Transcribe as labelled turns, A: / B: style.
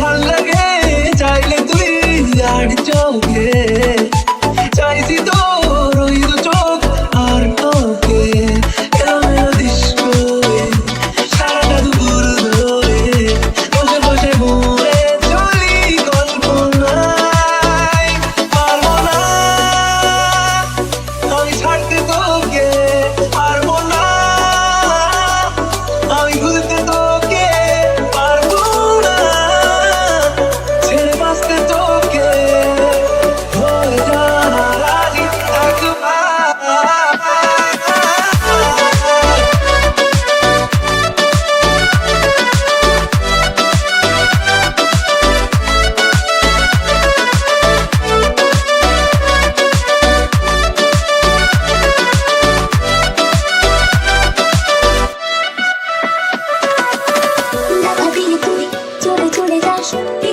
A: ভালো লাগে, চাইলে তুই আর চোখে। চাইছি তোর ওই চোখ আর তোকে এলোমেলো দৃশ্য সারাটা দুপুর ধরে বসে বসে ঘুরে চলি কল্পনায় পারব ছাড়তে তোর
B: Dios